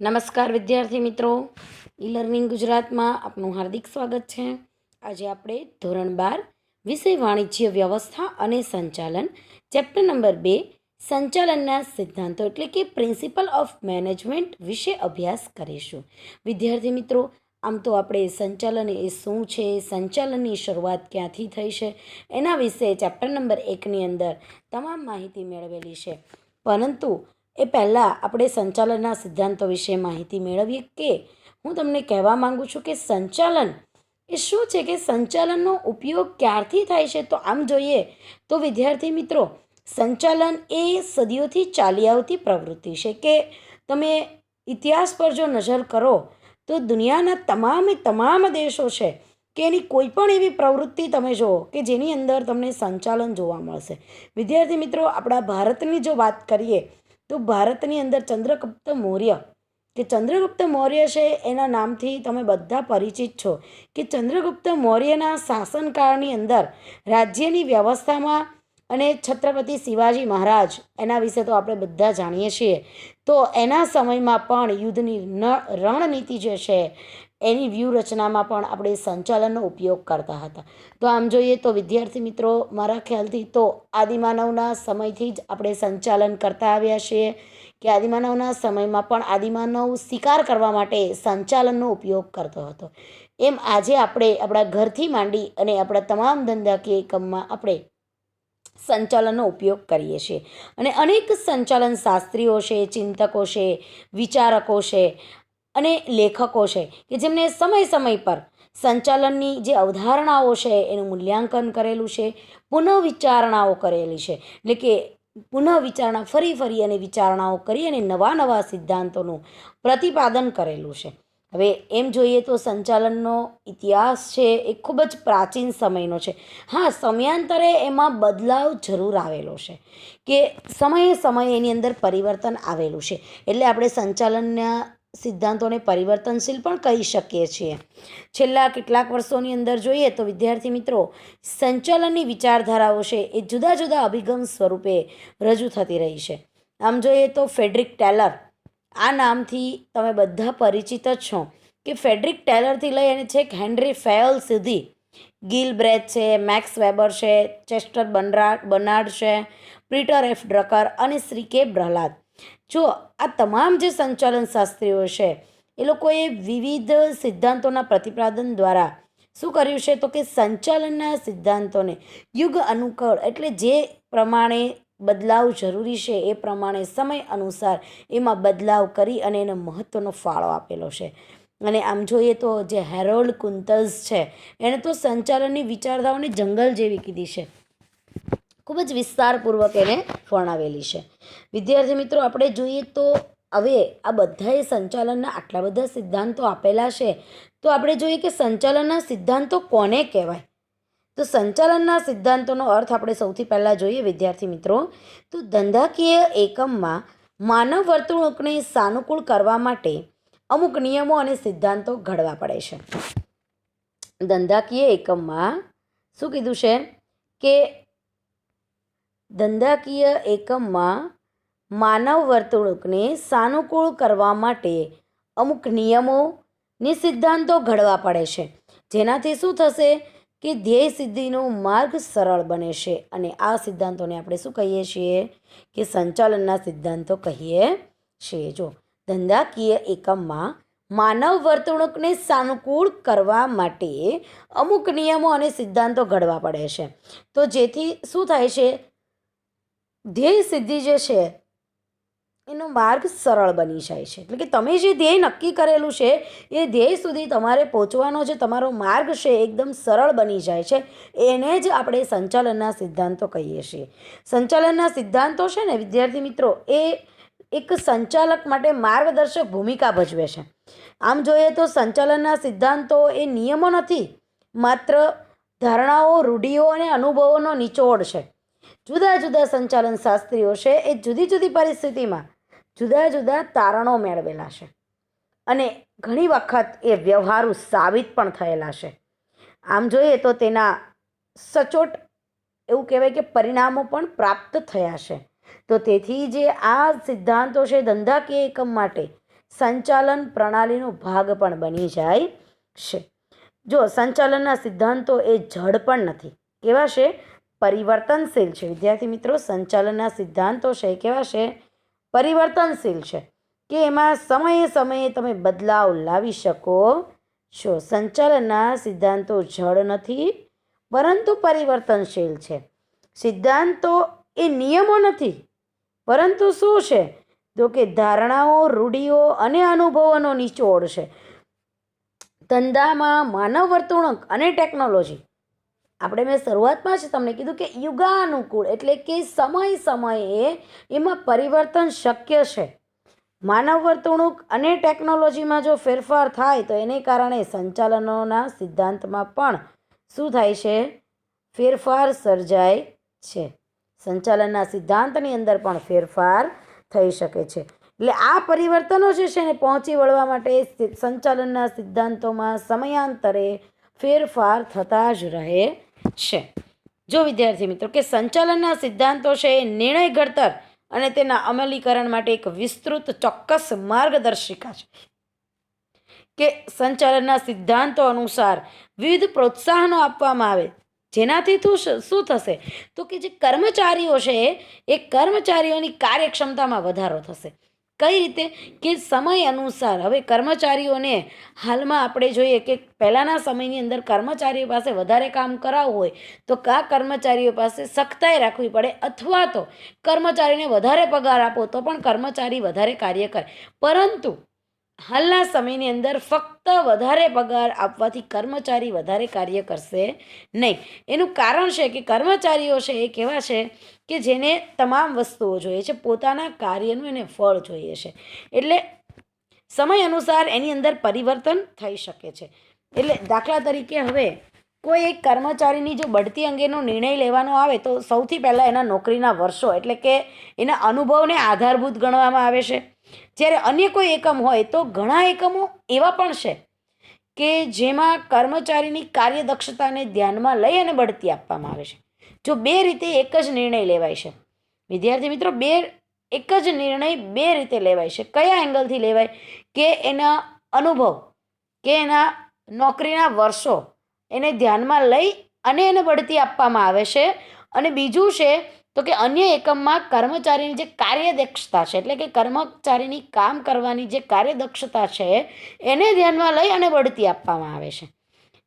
નમસ્કાર વિદ્યાર્થી મિત્રો. ઈ લર્નિંગ ગુજરાતમાં આપનું હાર્દિક સ્વાગત છે. આજે આપણે ધોરણ બાર, વિષય વાણિજ્ય વ્યવસ્થા અને સંચાલન ચેપ્ટર નંબર બે, સંચાલનના સિદ્ધાંતો એટલે કે પ્રિન્સિપલ ઓફ મેનેજમેન્ટ વિશે અભ્યાસ કરીશું. વિદ્યાર્થી મિત્રો, આમ તો આપણે સંચાલન એ શું છે? સંચાલનની શરૂઆત ક્યાંથી થઈ છે? એના વિશે ચેપ્ટર નંબર એકની અંદર તમામ માહિતી મેળવેલી છે. પરંતુ એ પહેલાં આપણે સંચાલનના સિદ્ધાંતો વિશે માહિતી મેળવીએ કે હું તમને કહેવા માંગુ છું કે સંચાલન એ શું છે કે સંચાલનનો ઉપયોગ ક્યારથી થાય છે? તો આમ જોઈએ તો વિદ્યાર્થી મિત્રો, સંચાલન એ સદીઓથી ચાલી આવતી પ્રવૃત્તિ છે કે તમે ઇતિહાસ પર જો નજર કરો તો દુનિયાના તમામે તમામ દેશો છે કે એની કોઈ પણ એવી પ્રવૃત્તિ તમે જુઓ કે જેની અંદર તમને સંચાલન જોવા મળશે. વિદ્યાર્થી મિત્રો, આપણા ભારતની જો વાત કરીએ તો ભારતની અંદર ચંદ્રગુપ્ત મૌર્ય. કે ચંદ્રગુપ્ત મૌર્ય છે એના નામથી તમે બધા પરિચિત છો. કે ચંદ્રગુપ્ત મૌર્યના શાસનકાળની અંદર રાજ્યની વ્યવસ્થામાં અને છત્રપતિ શિવાજી મહારાજ, એના વિશે તો આપણે બધા જાણીએ છીએ. તો એના સમયમાં પણ યુદ્ધની ન- રણનીતિ જે છે એની વ્યૂહરચનામાં પણ આપણે સંચાલનનો ઉપયોગ કરતા હતા. તો આમ જોઈએ તો વિદ્યાર્થી મિત્રો, મારા ખ્યાલથી તો આદિમાનવના સમયથી જ આપણે સંચાલન કરતા આવ્યા છીએ કે આદિમાનવના સમયમાં પણ આદિમાનવ શિકાર કરવા માટે સંચાલનનો ઉપયોગ કરતો હતો. એમ આજે આપણે આપણા ઘરથી માંડી અને આપણા તમામ ધંધાકીય એકમમાં આપણે સંચાલનનો ઉપયોગ કરીએ છીએ. અને અનેક સંચાલન શાસ્ત્રીઓ છે, ચિંતકો છે, વિચારકો છે અને લેખકો છે કે જેમને સમય સમય પર સંચાલનની જે અવધારણાઓ છે એનું મૂલ્યાંકન કરેલું છે, પુનઃવિચારણાઓ કરેલી છે. એટલે કે પુનઃવિચારણા ફરી ફરી અને વિચારણાઓ કરી અને નવા નવા સિદ્ધાંતોનું પ્રતિપાદન કરેલું છે. હવે એમ જોઈએ તો સંચાલનનો ઇતિહાસ છે એ ખૂબ જ પ્રાચીન સમયનો છે. હા, સમયાંતરે એમાં બદલાવ જરૂર આવેલો છે કે સમયે સમયે એની અંદર પરિવર્તન આવેલું છે. એટલે આપણે સંચાલનના સિદ્ધાંતોને પરિવર્તનશીલ પણ કહી શકીએ છીએ. છેલ્લા કેટલાક વર્ષોની અંદર જોઈએ તો વિદ્યાર્થી મિત્રો, સંચાલનની વિચારધારાઓ છે એ જુદા જુદા અભિગમ સ્વરૂપે રજૂ થતી રહી છે. આમ જોઈએ તો ફેડરિક ટેલર, આ નામથી તમે બધા પરિચિત જ છો કે ફેડરિક ટેલરથી લઈ અને છેક હેનરી ફેલ સુધી ગિલ બ્રેથ છે, મેક્સ વેબર છે, ચેસ્ટર બનરા બર્નાર્ડ છે, પીટર એફ ડ્રકર અને શ્રી કે પ્રહલાદ જો આ તમામ જે સંચાલન શાસ્ત્રીઓ છે, એ લોકોએ વિવિધ સિદ્ધાંતોના પ્રતિપાદન દ્વારા શું કર્યું છે? તો કે સંચાલનના સિદ્ધાંતોને યુગ અનુકૂળ એટલે જે પ્રમાણે બદલાવ જરૂરી છે, એ પ્રમાણે સમય અનુસાર એમાં બદલાવ કરી અને એને મહત્ત્વનો ફાળો આપેલો છે. અને આમ જોઈએ તો જે હેરોલ્ડ કુંતલ્સ છે, એણે તો સંચાલનની વિચારધારાઓને જંગલ જેવી કીધી છે. ખૂબ જ વિસ્તારપૂર્વક એને વર્ણવેલી છે. વિદ્યાર્થી મિત્રો, આપણે જોઈએ તો હવે આ બધાએ સંચાલનના આટલા બધા સિદ્ધાંતો આપેલા છે. તો આપણે જોઈએ કે સંચાલનના સિદ્ધાંતો કોને કહેવાય? તો સંચાલનના સિદ્ધાંતોનો અર્થ આપણે સૌથી પહેલાં જોઈએ, વિદ્યાર્થી મિત્રો. તો ધંધાકીય એકમમાં માનવ વર્તણૂકને સાનુકૂળ કરવા માટે અમુક નિયમો અને સિદ્ધાંતો ઘડવા પડે છે. ધંધાકીય એકમમાં શું કીધું છે? કે ધંધાકીય એકમમાં માનવ વર્તણૂકને સાનુકૂળ કરવા માટે અમુક નિયમો ને સિદ્ધાંતો ઘડવા પડે છે. જેનાથી શું થશે કે ધ્યેય સિદ્ધિનો માર્ગ સરળ બને છે અને આ સિદ્ધાંતોને આપણે શું કહીએ છીએ? કે સંચાલનના સિદ્ધાંતો કહીએ છીએ. જો ધંધાકીય એકમમાં માનવ વર્તણૂકને સાનુકૂળ કરવા માટે અમુક નિયમો અને સિદ્ધાંતો ઘડવા પડે છે. તો જેથી શું થાય છે? ધ્યેય સિદ્ધિ જે છે, એનો માર્ગ સરળ બની જાય છે. એટલે કે તમે જે ધ્યેય નક્કી કરેલું છે, એ ધ્યેય સુધી તમારે પહોંચવાનો જે તમારો માર્ગ છે એકદમ સરળ બની જાય છે. એને જ આપણે સંચાલનના સિદ્ધાંતો કહીએ છીએ. સંચાલનના સિદ્ધાંતો છે ને, વિદ્યાર્થી મિત્રો, એ એક સંચાલક માટે માર્ગદર્શક ભૂમિકા ભજવે છે. આમ જોઈએ તો સંચાલનના સિદ્ધાંતો એ નિયમો નથી, માત્ર ધારણાઓ, રૂઢિઓ અને અનુભવોનો નિચોડ છે. જુદા જુદા સંચાલન શાસ્ત્રીઓ છે, એ જુદી જુદી પરિસ્થિતિમાં જુદા જુદા તારણો મેળવેલા છે. અને ઘણી વખત એ વ્યવહારુ સાબિત પણ થયેલા છે. આમ જોઈએ તો તેના સચોટ એવું કહેવાય કે પરિણામો પણ પ્રાપ્ત થયા છે. તો તેથી જે આ સિદ્ધાંતો છે, ધંધાકીય એકમ માટે સંચાલન પ્રણાલીનો ભાગ પણ બની જાય છે. જો સંચાલનના સિદ્ધાંતો એ જડ પણ નથી કેવા છે પરિવર્તનશીલ છે. વિદ્યાર્થી મિત્રો, સંચાલનના સિદ્ધાંતો છે કેવા છે? પરિવર્તનશીલ છે. કે એમાં સમયે સમયે તમે બદલાવ લાવી શકો છો. સંચાલનના સિદ્ધાંતો જળ નથી, પરંતુ પરિવર્તનશીલ છે. સિદ્ધાંતો એ નિયમો નથી, પરંતુ શું છે? તો કે ધારણાઓ, રૂઢિઓ અને અનુભવોનો નિચોડ છે. ધંધામાં માનવ વર્તણૂક અને ટેકનોલોજી આપણે મેં શરૂઆતમાં જ તમને કીધું કે યુગાનુકૂળ એટલે કે સમય સમયે એમાં પરિવર્તન શક્ય છે. માનવ વર્તણૂક અને ટેકનોલોજીમાં જો ફેરફાર થાય તો એને કારણે સંચાલનોના સિદ્ધાંતમાં પણ શું થાય છે? ફેરફાર સર્જાય છે. સંચાલનના સિદ્ધાંતની અંદર પણ ફેરફાર થઈ શકે છે. એટલે આ પરિવર્તનો જે છે ને પહોંચી વળવા માટે સંચાલનના સિદ્ધાંતોમાં સમયાંતરે ફેરફાર થતા જ રહે છે. જો વિદ્યાર્થી મિત્રો કે સંચાલનના સિદ્ધાંતો છે એ નિર્ણય ઘડતર અને તેના અમલીકરણ માટે એક વિસ્તૃત, ચોક્કસ માર્ગદર્શિકા છે. કે સંચાલનના સિદ્ધાંતો અનુસાર વિવિધ પ્રોત્સાહનો આપવામાં આવે. જેનાથી તું શું થશે? તો કે જે કર્મચારીઓ છે એ કર્મચારીઓની કાર્યક્ષમતામાં વધારો થશે. કઈ રીતે? કે સમય અનુસાર. હવે કર્મચારીઓને હાલમાં આપણે જોઈએ કે પહેલાંના સમયની અંદર કર્મચારીઓ પાસે વધારે કામ કરાવવું હોય, તો કા કર્મચારીઓ પાસે સખ્તાઈ રાખવી પડે? અથવા તો કર્મચારીને વધારે પગાર આપો, તો પણ કર્મચારી વધારે કાર્ય કરે. પરંતુ હાલના સમયની અંદર ફક્ત વધારે પગાર આપવાથી કર્મચારી વધારે કાર્ય કરશે નહીં. એનું કારણ છે કે કર્મચારીઓ છે એ કેવા છે કે જેને તમામ વસ્તુઓ જોઈએ છે, પોતાના કાર્યનું એને ફળ જોઈએ છે. એટલે સમય અનુસાર એની અંદર પરિવર્તન થઈ શકે છે. એટલે દાખલા તરીકે હવે કોઈ એક કર્મચારીની જો બઢતી અંગેનો નિર્ણય લેવાનો આવે તો સૌથી પહેલાં એના નોકરીના વર્ષો એટલે કે એના અનુભવને આધારભૂત ગણવામાં આવે છે. જ્યારે અન્ય કોઈ એકમ હોય તો ઘણા એકમો એવા પણ છે કે જેમાં કર્મચારીની કાર્યદક્ષતાને ધ્યાનમાં લઈ અને બઢતી આપવામાં આવે છે. જો બે રીતે એક જ નિર્ણય લેવાય છે. વિદ્યાર્થી મિત્રો, બે, એક જ નિર્ણય બે રીતે લેવાય છે. કયા એંગલથી લેવાય? કે એના અનુભવ, કે એના નોકરીના વર્ષો એને ધ્યાનમાં લઈ અને એને બઢતી આપવામાં આવે છે. અને બીજું છે તો કે અન્ય એકમમાં કર્મચારીની જે કાર્યદક્ષતા છે, એટલે કે કર્મચારીની કામ કરવાની જે કાર્યદક્ષતા છે, એને ધ્યાનમાં લઈ અને બઢતી આપવામાં આવે છે.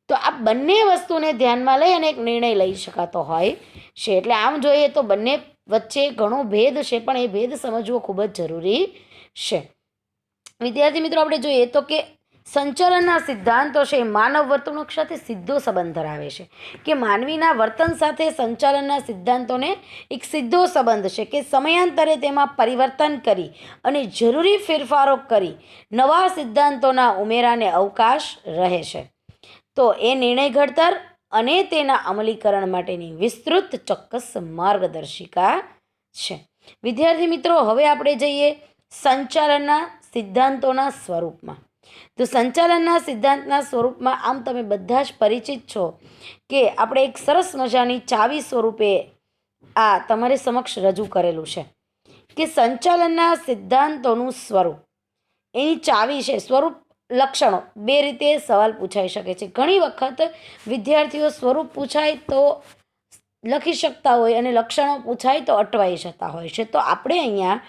તો આ બંને વસ્તુને ધ્યાનમાં લઈ અને એક નિર્ણય લઈ શકાતો હોય છે. એટલે આમ જોઈએ તો બંને વચ્ચે ઘણો ભેદ છે, પણ એ ભેદ સમજવો ખૂબ જ જરૂરી છે. વિદ્યાર્થી મિત્રો, આપણે જોઈએ તો કે સંચાલનના સિદ્ધાંતો છે, એ માનવ વર્તણૂક સાથે સીધો સંબંધ ધરાવે છે. કે માનવીના વર્તન સાથે સંચાલનના સિદ્ધાંતોને એક સીધો સંબંધ છે કે સમયાંતરે તેમાં પરિવર્તન કરી અને જરૂરી ફેરફારો કરી નવા સિદ્ધાંતોના ઉમેરાને અવકાશ રહે છે. તો એ નિર્ણય ઘડતર અને તેના અમલીકરણ માટેની વિસ્તૃત ચોક્કસ માર્ગદર્શિકા છે. વિદ્યાર્થી મિત્રો, હવે આપણે જઈએ સંચાલનના સિદ્ધાંતોના સ્વરૂપમાં. તો સંચાલનના સિદ્ધાંતના સ્વરૂપમાં આમ તમે બધા જ પરિચિત છો કે આપણે એક સરસ મજાની ચાવી સ્વરૂપે આ તમારી સમક્ષ રજૂ કરેલું છે કે સંચાલનના સિદ્ધાંતોનું સ્વરૂપ. એની ચાવી છે, સ્વરૂપ લક્ષણો. બે રીતે સવાલ પૂછાઈ શકે છે. ઘણી વખત વિદ્યાર્થીઓ સ્વરૂપ પૂછાય તો લખી શકતા હોય અને લક્ષણો પૂછાય તો અટવાઈ જતા હોય છે. તો આપણે અહીંયા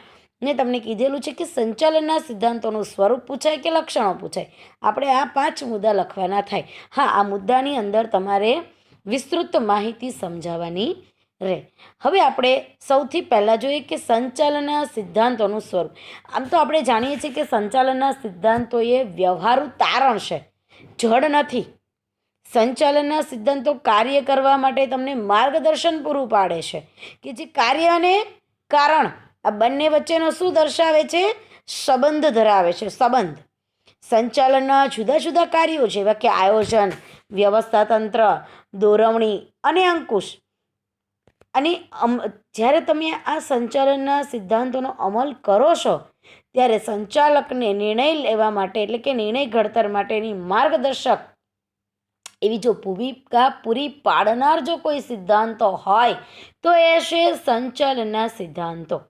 મેં તમને કીધેલું છે કે સંચાલનના સિદ્ધાંતોનું સ્વરૂપ પૂછાય કે લક્ષણો પૂછાય? આપણે આ પાંચ મુદ્દા લખવાના થાય. હા, આ મુદ્દાની અંદર તમારે વિસ્તૃત માહિતી સમજાવવાની રહે. હવે આપણે સૌથી પહેલાં જોઈએ કે સંચાલનના સિદ્ધાંતોનું સ્વરૂપ. આમ તો આપણે જાણીએ છીએ કે સંચાલનના સિદ્ધાંતો એ વ્યવહારુ તારણ છે. જડ નથી. સંચાલનના સિદ્ધાંતો કાર્ય કરવા માટે તમને માર્ગદર્શન પૂરું પાડે છે કે જે કાર્ય અને કારણ આ બંને વચ્ચેનો શું દર્શાવે છે? સંબંધ ધરાવે છે. સંબંધ. સંચાલનના જુદા જુદા કાર્યો જેવા કે આયોજન વ્યવસ્થાતંત્ર દોરવણી અને અંકુશ. અને જ્યારે તમે આ સંચાલનના સિદ્ધાંતોનો અમલ કરો છો, ત્યારે સંચાલકને નિર્ણય લેવા માટે એટલે કે નિર્ણય ઘડતર માટેની માર્ગદર્શક એવી જો ભૂમિકા પૂરી પાડનાર જો કોઈ સિદ્ધાંતો હોય, તો એ છે સંચાલનના સિદ્ધાંતો.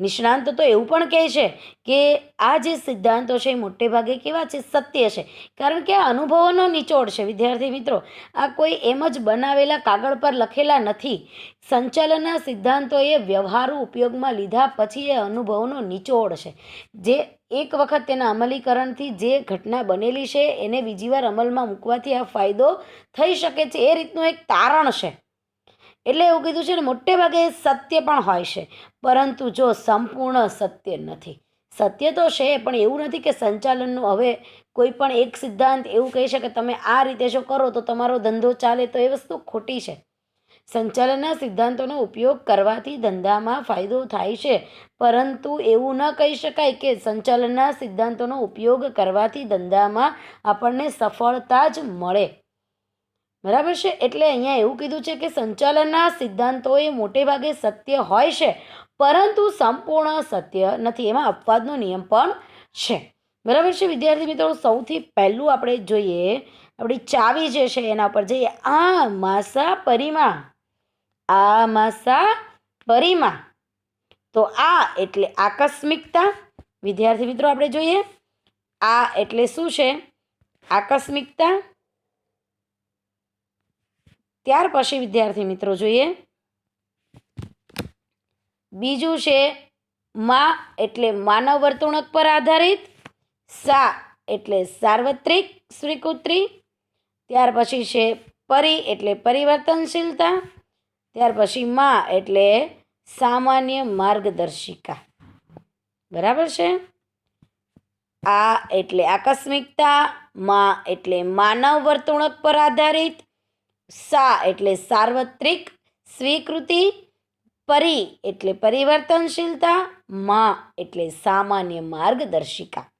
નિષ્ણાંતો તો એવું પણ કહે છે કે આ જે સિદ્ધાંતો છે એ મોટે ભાગે કેવા છે? સત્ય છે. કારણ કે આ અનુભવોનો નિચોડ છે. વિદ્યાર્થી મિત્રો, આ કોઈ એમ જ બનાવેલા કાગળ પર લખેલા નથી. સંચાલનના સિદ્ધાંતોએ વ્યવહારુ ઉપયોગમાં લીધા પછી એ અનુભવોનો નિચોડ છે. જે એક વખત તેના અમલીકરણથી જે ઘટના બનેલી છે એને બીજી વાર અમલમાં મૂકવાથી આ ફાયદો થઈ શકે છે. એ રીતનું એક તારણ છે. એટલે એવું કીધું છે ને, મોટે ભાગે સત્ય પણ હોય છે. પરંતુ જો સંપૂર્ણ સત્ય નથી. સત્ય તો છે, પણ એવું નથી કે સંચાલનનું હવે કોઈ પણ એક સિદ્ધાંત એવું કહી શકે તમે આ રીતે જો કરો તો તમારો ધંધો ચાલે તો એ વસ્તુ ખોટી છે. સંચાલનના સિદ્ધાંતોનો ઉપયોગ કરવાથી ધંધામાં ફાયદો થાય છે, પરંતુ એવું ન કહી શકાય કે સંચાલનના સિદ્ધાંતોનો ઉપયોગ કરવાથી ધંધામાં આપણને સફળતા જ મળે. બરાબર છે? એટલે અહીંયા એવું કીધું છે કે સંચાલનના સિદ્ધાંતો એ મોટે ભાગે સત્ય હોય છે પરંતુ સંપૂર્ણ સત્ય નથી. એમાં અપવાદનો નિયમ પણ છે. બરાબર છે વિદ્યાર્થી મિત્રો? સૌથી પહેલું આપણે જોઈએ, આપણી ચાવી જે છે એના પર જઈએ. આ માસા પરિમા આ માસા પરિમા તો આ એટલે આકસ્મિકતા. વિદ્યાર્થી મિત્રો, આપણે જોઈએ. આ એટલે શું છે? આકસ્મિકતા. ત્યાર પછી વિદ્યાર્થી મિત્રો, જોઈએ. બીજું છે, મા એટલે માનવ વર્તણૂક પર આધારિત, સા એટલે સાર્વત્રિક સ્વીકૃતિ, ત્યાર પછી છે પરી એટલે પરિવર્તનશીલતા, ત્યાર પછી મા એટલે સામાન્ય માર્ગદર્શિકા. બરાબર છે? આ એટલે આકસ્મિકતા, મા એટલે માનવ વર્તણૂક પર આધારિત, સા એટલે સાર્વત્રિક સ્વીકૃતિ પરી એટલે પરિવર્તનશીલતા, મા એટલે સામાન્ય માર્ગદર્શિકા.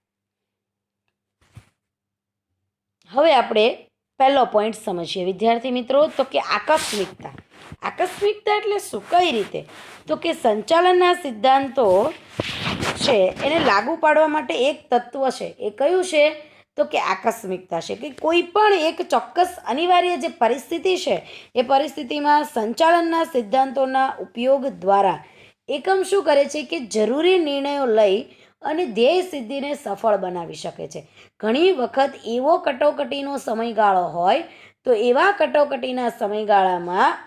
હવે આપણે પહેલો પોઈન્ટ સમજીએ. વિદ્યાર્થી મિત્રો, તો કે આકસ્મિકતા. આકસ્મિકતા એટલે શું? કઈ રીતે? તો કે સંચાલનના સિદ્ધાંતો છે, એને લાગુ પાડવા માટે એક તત્વ છે. એ કયું છે? તો કે આકસ્મિકતા છે કે કોઈ પણ એક ચોક્કસ અનિવાર્ય જે પરિસ્થિતિ છે, એ પરિસ્થિતિમાં સંચાલનના સિદ્ધાંતોના ઉપયોગ દ્વારા એકમ શું કરે છે કે જરૂરી નિર્ણયો લઈ અને ધ્યેય સિદ્ધિને સફળ બનાવી શકે છે. ઘણી વખત એવો કટોકટીનો સમયગાળો હોય તો એવા કટોકટીના સમયગાળામાં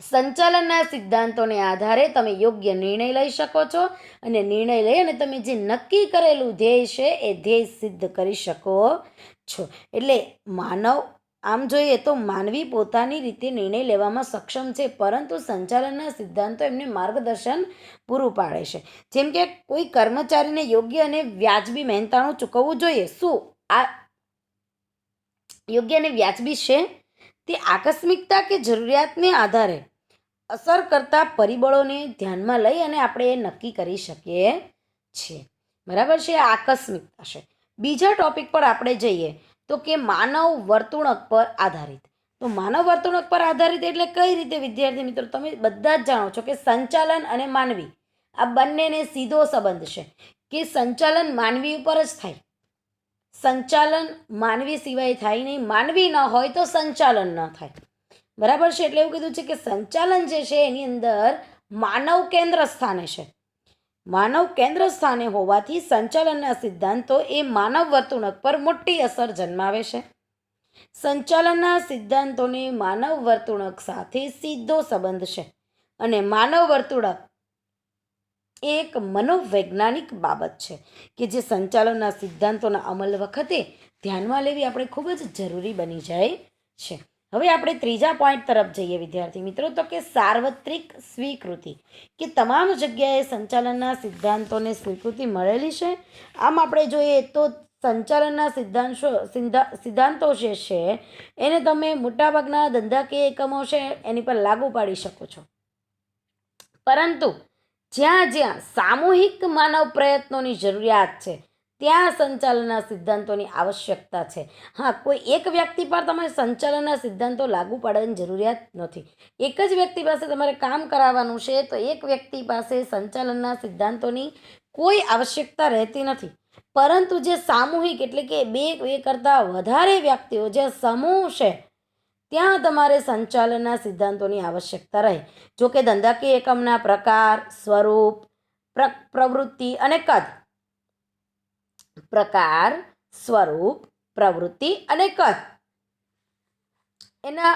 સંચાલનના સિદ્ધાંતોને આધારે તમે યોગ્ય નિર્ણય લઈ શકો છો અને નિર્ણય લઈ અને તમે જે નક્કી કરેલું ધ્યેય છે એ ધ્યેય સિદ્ધ કરી શકો છો. એટલે માનવ, આમ જોઈએ તો માનવી પોતાની રીતે નિર્ણય લેવામાં સક્ષમ છે, પરંતુ સંચાલનના સિદ્ધાંતો એમને માર્ગદર્શન પૂરું પાડે છે. જેમ કે કોઈ કર્મચારીને યોગ્ય અને વ્યાજબી મહેનતાણું ચૂકવવું જોઈએ. શું આ યોગ્ય અને વ્યાજબી છે? તે આકસ્મિકતા કે જરૂરિયાતને આધારે અસર કરતા પરિબળોને ધ્યાનમાં લઈ અને આપણે એ નક્કી કરી શકીએ છીએ. બરાબર છે? આકસ્મિકતા છે. બીજા ટોપિક પર આપણે જઈએ તો કે માનવ વર્તણૂક પર આધારિત. તો માનવ વર્તણૂક પર આધારિત એટલે કઈ રીતે? વિદ્યાર્થી મિત્રો, તમે બધા જ જાણો છો કે સંચાલન અને માનવી આ બંનેને સીધો સંબંધ છે. કે સંચાલન માનવી ઉપર જ થાય. સંચાલન માનવી સિવાય થાય નહીં. માનવી ન હોય તો સંચાલન ન થાય. બરાબર છે? એટલે એવું કીધું છે કે સંચાલન જે છે એની અંદર માનવ કેન્દ્ર સ્થાને છે. માનવ કેન્દ્ર સ્થાને હોવાથી સંચાલનના સિદ્ધાંતો એ માનવ વર્તણૂક પર મોટી અસર જન્માવે છે. સંચાલનના સિદ્ધાંતોને માનવ વર્તણૂક સાથે સીધો સંબંધ છે. અને માનવ વર્તણૂક એક મનોવૈજ્ઞાનિક બાબત છે કે જે સંચાલનના સિદ્ધાંતોના અમલ વખતે ધ્યાનમાં લેવી આપણે ખૂબ જ જરૂરી બની જાય છે. હવે આપણે ત્રીજા પોઈન્ટ તરફ જઈએ, વિદ્યાર્થી મિત્રો. તો કે સાર્વત્રિક સ્વીકૃતિ. કે તમામ જગ્યાએ સંચાલનના સિદ્ધાંતોને સ્વીકૃતિ મળેલી છે? આમ આપણે જોઈએ તો સંચાલનના સિદ્ધાંતો સિદ્ધાંતો જે છે, એને તમે મોટાભાગના ધંધાકીય એકમો છે, એની પર લાગુ પાડી શકો છો. પરંતુ જ્યાં જ્યાં સામૂહિક માનવ પ્રયત્નોની જરૂરિયાત છે, ત્યાં સંચાલનના સિદ્ધાંતોની આવશ્યકતા છે. હા, કોઈ એક વ્યક્તિ પર તમારે સંચાલનના સિદ્ધાંતો લાગુ પાડવાની જરૂરિયાત નથી. એક જ વ્યક્તિ પાસે તમારે કામ કરાવવાનું છે, તો એક વ્યક્તિ પાસે સંચાલનના સિદ્ધાંતોની કોઈ આવશ્યકતા રહેતી નથી. પરંતુ જે સામૂહિક એટલે કે બે બે કરતાં વધારે વ્યક્તિઓ, જે સમૂહ છે ત્યાં તમારે સંચાલનના સિદ્ધાંતોની આવશ્યકતા રહે. જો કે ધંધાકીય એકમના પ્રકાર, સ્વરૂપ, પ્ર, પ્રવૃત્તિ અને કદ. પ્રકાર, સ્વરૂપ, પ્રવૃત્તિ અને કદ. એના,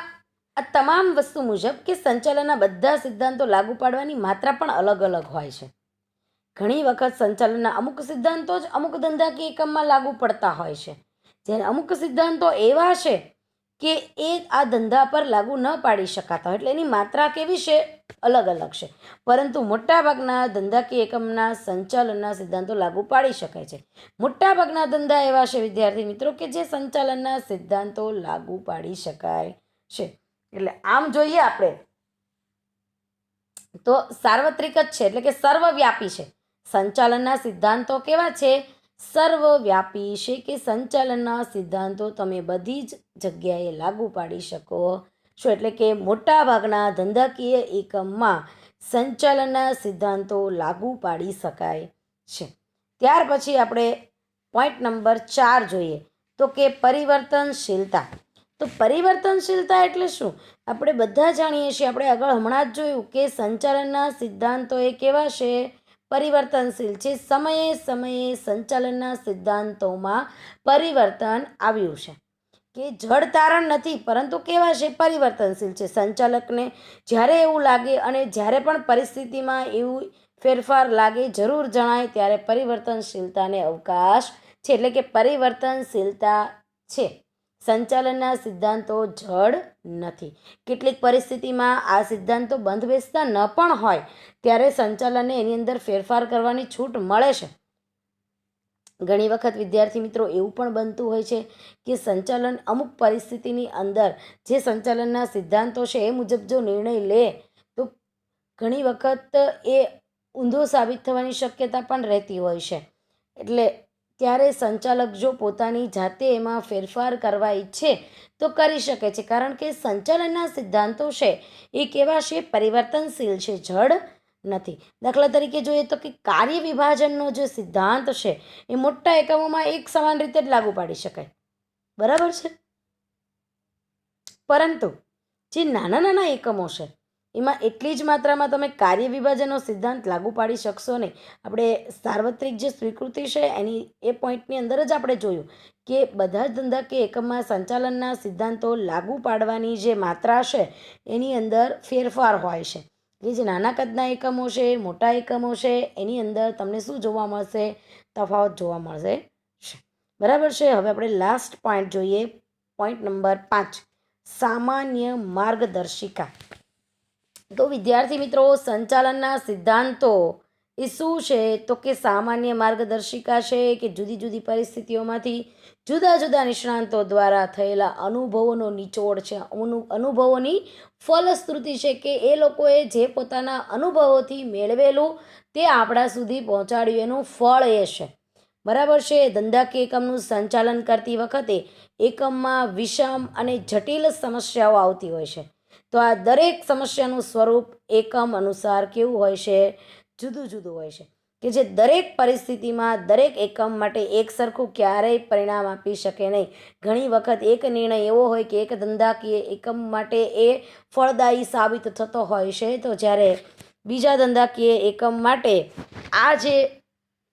આ તમામ વસ્તુ મુજબ કે સંચાલનના બધા સિદ્ધાંતો લાગુ પાડવાની માત્રા પણ અલગ અલગ હોય છે. ઘણી વખત સંચાલનના અમુક સિદ્ધાંતો જ અમુક ધંધાકીય એકમમાં લાગુ પડતા હોય છે. જ્યારે અમુક સિદ્ધાંતો એવા છે કે એ આ ધંધા પર લાગુ ન પાડી શકાતા હોય. એટલે એની માત્રા કેવી છે? અલગ અલગ છે. પરંતુ મોટાભાગના ધંધાકીય એકમના સંચાલનના સિદ્ધાંતો લાગુ પાડી શકાય છે. મોટાભાગના ધંધા એવા છે, વિદ્યાર્થી મિત્રો, કે જે સંચાલનના સિદ્ધાંતો લાગુ પાડી શકાય છે. એટલે આમ જોઈએ આપણે, તો સાર્વત્રિક જ છે. એટલે કે સર્વવ્યાપી છે. સંચાલનના સિદ્ધાંતો કેવા છે? સર્વવ્યાપી છે કે સંચાલનના સિદ્ધાંતો તમે બધી જ જગ્યાએ લાગુ પાડી શકો છો. એટલે કે મોટાભાગના ધંધાકીય એકમમાં સંચાલનના સિદ્ધાંતો લાગુ પાડી શકાય છે. ત્યાર પછી આપણે પોઈન્ટ નંબર ચાર જોઈએ. તો કે પરિવર્તનશીલતા. તો પરિવર્તનશીલતા એટલે શું? આપણે બધા જાણીએ છીએ, આપણે આગળ હમણાં જ જોયું કે સંચાલનના સિદ્ધાંતો એ કેવા છે? પરિવર્તનશીલ છે. સમયે સમયે સંચાલનના સિદ્ધાંતોમાં પરિવર્તન આવ્યું છે કે જળ તારણ નથી, પરંતુ કેવા છે? પરિવર્તનશીલ છે. સંચાલકને જ્યારે એવું લાગે અને જ્યારે પણ પરિસ્થિતિમાં એવું ફેરફાર લાગે, જરૂર જણાય ત્યારે પરિવર્તનશીલતાને અવકાશ છે. એટલે કે પરિવર્તનશીલતા છે. સંચાલનના સિદ્ધાંતો જડ નથી. કેટલીક પરિસ્થિતિમાં આ સિદ્ધાંતો બંધ બેસતા ન પણ હોય, ત્યારે સંચાલનને એની અંદર ફેરફાર કરવાની છૂટ મળે છે. ઘણી વખત વિદ્યાર્થી મિત્રો એવું પણ બનતું હોય છે કે સંચાલન અમુક પરિસ્થિતિની અંદર જે સંચાલનના સિદ્ધાંતો છે એ મુજબ જો નિર્ણય લે, તો ઘણી વખત એ ઊંધો સાબિત થવાની શક્યતા પણ રહેતી હોય છે. એટલે ત્યારે સંચાલક જો પોતાની જાતે એમાં ફેરફાર કરવા ઈચ્છે તો કરી શકે છે. કારણ કે સંચાલનના સિદ્ધાંતો છે, એ કેવા છે? પરિવર્તનશીલ છે, જડ નથી. દાખલા તરીકે જોઈએ તો કે કાર્ય વિભાજનનો જે સિદ્ધાંત છે, એ મોટા એકમોમાં એક સમાન રીતે જ લાગુ પાડી શકાય. બરાબર છે? પરંતુ જે નાના નાના એકમો છે એમાં એટલી જ માત્રામાં તમે કાર્ય વિભાજનનો સિદ્ધાંત લાગુ પાડી શકશો નહીં. આપણે સાર્વત્રિક જે સ્વીકૃતિ છે, એની, એ પોઈન્ટની અંદર જ આપણે જોયું કે બધા જ ધંધાકીય એકમમાં સંચાલનના સિદ્ધાંતો લાગુ પાડવાની જે માત્રા છે, એની અંદર ફેરફાર હોય છે. કે જે નાના કદના એકમો છે, મોટા એકમો છે, એની અંદર તમને શું જોવા મળશે? તફાવત જોવા મળશે બરાબર છે? હવે આપણે લાસ્ટ પોઈન્ટ જોઈએ. પોઈન્ટ નંબર પાંચ. સામાન્ય માર્ગદર્શિકા. તો વિદ્યાર્થી મિત્રો, સંચાલનના સિદ્ધાંતો એ શું છે? તો કે સામાન્ય માર્ગદર્શિકા છે કે જુદી જુદી પરિસ્થિતિઓમાંથી જુદા જુદા નિષ્ણાંતો દ્વારા થયેલા અનુભવોનો નિચોડ છે. અનુ, અનુભવોની ફલશ્રુતિ છે કે એ લોકોએ જે પોતાના અનુભવોથી મેળવેલું તે આપણા સુધી પહોંચાડ્યું. એનું ફળ એ છે. બરાબર છે? ધંધાકીય એકમનું સંચાલન કરતી વખતે એકમમાં વિષમ અને જટિલ સમસ્યાઓ આવતી હોય છે. તો આ દરેક સમસ્યાનું સ્વરૂપ એકમ અનુસાર કેવું હોય છે? જુદું જુદું હોય છે. કે જે દરેક પરિસ્થિતિમાં દરેક એકમ માટે એક સરખું ક્યારેય પરિણામ આપી શકે નહીં. ઘણી વખત એક નિર્ણય એવો હોય કે એક ધંધાકીય એકમ માટે એ ફળદાયી સાબિત થતો હોય છે. તો જ્યારે બીજા ધંધાકીય એકમ માટે આ જે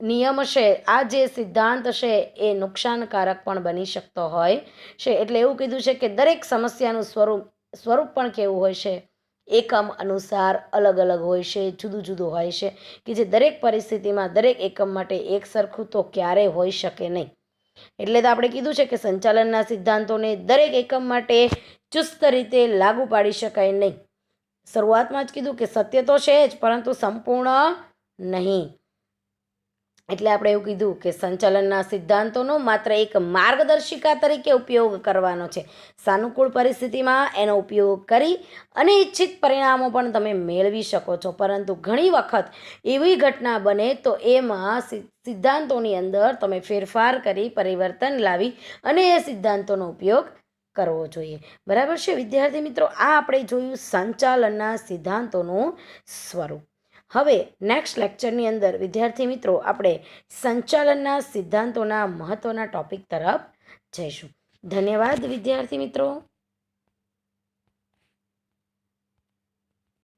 નિયમ છે, આ જે સિદ્ધાંત છે, એ નુકસાનકારક પણ બની શકતો હોય છે. એટલે એવું કીધું છે કે દરેક સમસ્યાનું સ્વરૂપ સ્વરૂપ પણ કેવું હોય છે? એકમ અનુસાર અલગ અલગ હોય છે, જુદું જુદું હોય છે કે જે દરેક પરિસ્થિતિમાં દરેક એકમ માટે એક સરખું તો ક્યારેય હોઈ શકે નહીં. એટલે તો આપણે કીધું છે કે સંચાલનના સિદ્ધાંતોને દરેક એકમ માટે ચુસ્ત રીતે લાગુ પાડી શકાય નહીં. શરૂઆતમાં જ કીધું કે સત્ય તો છે જ, પરંતુ સંપૂર્ણ નહીં. એટલે આપણે એવું કીધું કે સંચાલનના સિદ્ધાંતોનો માત્ર એક માર્ગદર્શિકા તરીકે ઉપયોગ કરવાનો છે. સાનુકૂળ પરિસ્થિતિમાં એનો ઉપયોગ કરી અને ઈચ્છિત પરિણામો પણ તમે મેળવી શકો છો. પરંતુ ઘણી વખત એવી ઘટના બને તો એમાં સિદ્ધાંતોની અંદર તમે ફેરફાર કરી, પરિવર્તન લાવી અને એ સિદ્ધાંતોનો ઉપયોગ કરવો જોઈએ. બરાબર છે? વિદ્યાર્થી મિત્રો, આ આપણે જોયું સંચાલનના સિદ્ધાંતોનું સ્વરૂપ. હવે નેક્સ્ટ લેક્ચરની અંદર વિદ્યાર્થી મિત્રો આપણે સંચાલનના સિદ્ધાંતોના મહત્ત્વના ટોપિક તરફ જઈશું. ધન્યવાદ વિદ્યાર્થી મિત્રો.